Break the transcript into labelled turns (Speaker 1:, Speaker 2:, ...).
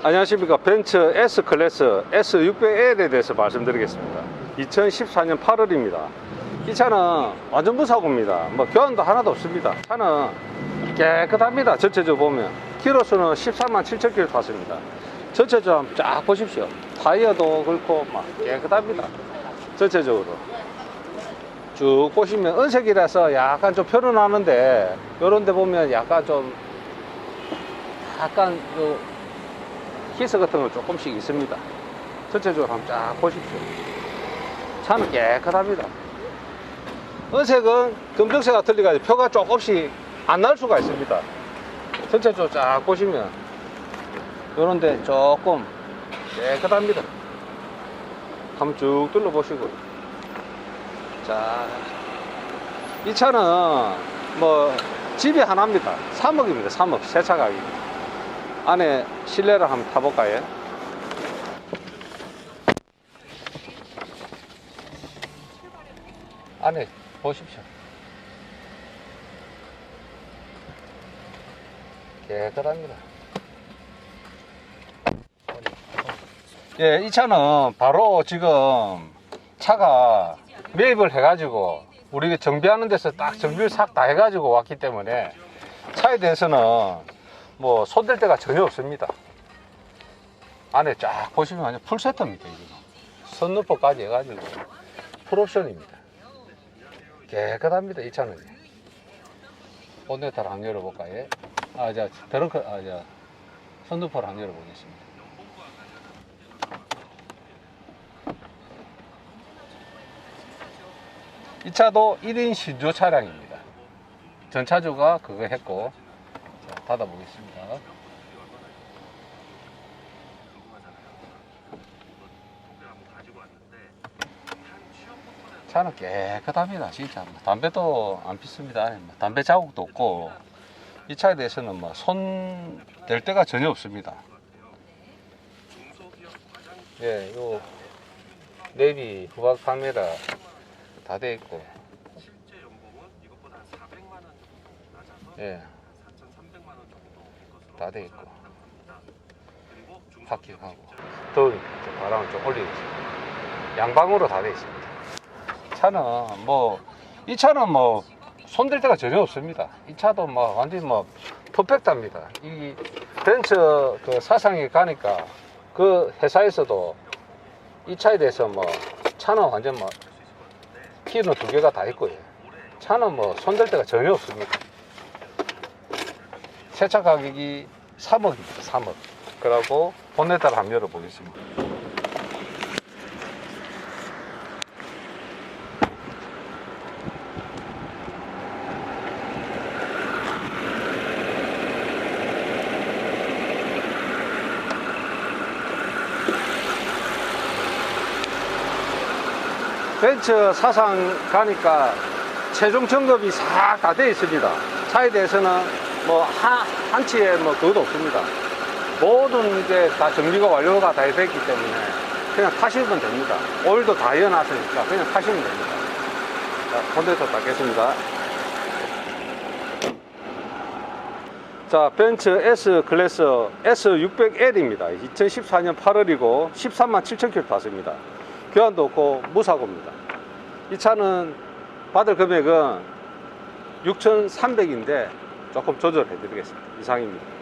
Speaker 1: 안녕하십니까. 벤츠 S클래스 S600L에 대해서 말씀드리겠습니다. 2014년 8월입니다. 이 차는 완전 무사고입니다. 뭐 교환도 하나도 없습니다. 차는 깨끗합니다. 전체적으로 보면. 키로수는 14만 7천 킬로 탔습니다. 전체적으로 한번 쫙 보십시오. 타이어도 그렇고 막 깨끗합니다. 전체적으로. 쭉 보시면 은색이라서 약간 좀 표는 나는데 요런 데 보면 약간 좀 약간 요 히스 같은 거 조금씩 있습니다. 전체적으로 한번 쫙 보십시오. 차는 깨끗합니다. 은색은 검정색과 틀리가지고 표가 조금씩 안 날 수가 있습니다. 전체적으로 쫙 보시면 요런데 조금 깨끗합니다. 한번 쭉 둘러보시고 자, 이 차는 뭐 집이 하나입니다. 3억입니다. 3억 세차 가격입니다. 안에 실내를 한번 타볼까요? 안에 보십시오. 깨끗합니다. 예, 이 차는 바로 지금 차가 매입을 해가지고 우리가 정비하는 데서 딱 정비를 싹 다 해가지고 왔기 때문에 차에 대해서는 뭐 손댈 데가 전혀 없습니다. 안에 쫙 보시면 완전 풀세트입니다. 이거. 선루퍼까지 해가지고 풀옵션입니다. 깨끗합니다. 이 차는. 본네트를 한번 열어볼까요? 아, 자, 드렁크, 아, 자, 선루퍼를 한번 열어보겠습니다. 이 차도 1인 신조 차량입니다. 전차주가 그거 했고, 자, 닫아보겠습니다. 차는 깨끗합니다, 진짜. 뭐 담배도 안 피습니다. 뭐 담배 자국도 없고, 이 차에 대해서는 뭐 손 댈 데가 전혀 없습니다. 예, 요 내비 후방 카메라 다 돼 있고,
Speaker 2: 실제 연봉은 이것보다 한 400만 원 정도 낮아서
Speaker 1: 예,
Speaker 2: 4,300만 원 정도 될 것으로
Speaker 1: 다 돼 있고.
Speaker 2: 직접
Speaker 1: 더우니까 좀 바람을 좀 올리겠습니다. 양방으로 다 돼 있습니다. 차는 뭐 이 차는 뭐 손댈 데가 전혀 없습니다. 이 차도 뭐 완전히 뭐 퍼펙트합니다. 이 벤츠 그 사상에 가니까 그 회사에서도 이 차에 대해서 뭐 차는 완전 뭐 키는 두 개가 다 있고요. 차는 뭐 손댈 데가 전혀 없습니다. 세차 가격이 3억입니다. 3억. 그러고 본네트를 한번 열어보겠습니다. 벤츠 사상 가니까 최종 점검이 싹다 되어 있습니다. 차에 대해서는 뭐 한, 한치의 뭐 그것도 없습니다. 모든 이제 다 정비가 완료가 다 됐기 때문에 그냥 타시면 됩니다. 오일도 다 이어놨으니까 그냥 타시면 됩니다. 자, 본네트 닫겠습니다. 자, 벤츠 S 클래스 S600L입니다. 2014년 8월이고 13만 7천 킬로 탔습니다. 교환도 없고 무사고입니다. 이 차는 받을 금액은 6,300인데 조금 조절해 드리겠습니다. 이상입니다.